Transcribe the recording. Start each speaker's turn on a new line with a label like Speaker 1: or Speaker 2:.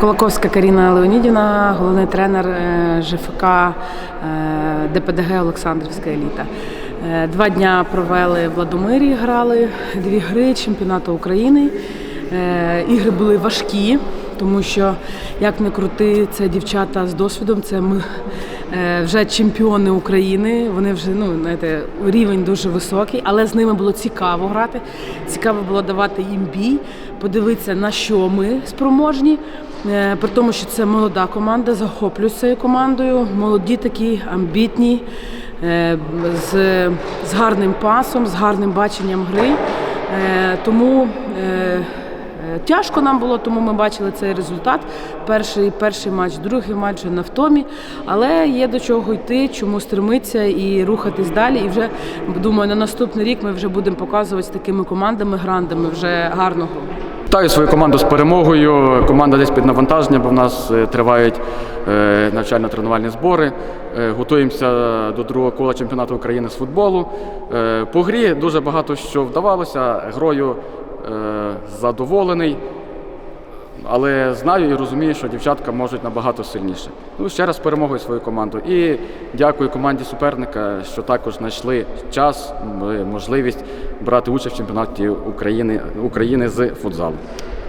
Speaker 1: Кулаковська Каріна Леонідівна, головний тренер е, ЖФК е, ДПДГ Олександрівська еліта. Е, Два дня провели в Ладомирі, грали дві гри чемпіонату України. Е, Ігри були важкі, тому що як не крути, це дівчата з досвідом. Це ми е, вже чемпіони України. Вони вже ну знаєте, рівень дуже високий, але з ними було цікаво грати. Цікаво було давати їм бій, подивитися на що ми спроможні. Е, При тому, що це молода команда, захоплююсь цією командою. Молоді такі, амбітні, е, з, з гарним пасом, з гарним баченням гри. Е, Тому е, Е, Тяжко нам було, тому ми бачили цей результат. Перший, перший матч, другий матч на втомі. Але є до чого йти, чому стремитися і рухатись далі. І вже думаю, на наступний рік ми вже будемо показувати з такими командами, грандами вже гарну гру.
Speaker 2: Вітаю свою команду з перемогою. Команда десь під навантаження, бо в нас е, тривають е, навчально-тренувальні збори. Е, Готуємося до другого кола чемпіонату України з футболу. Е, По грі дуже багато що вдавалося. Грою е, задоволений. Але знаю і розумію, що дівчатка можуть набагато сильніше. Ну, ще раз перемогою свою команду. І дякую команді суперника, що також знайшли час, можливість брати участь в чемпіонаті України, України з футзалу.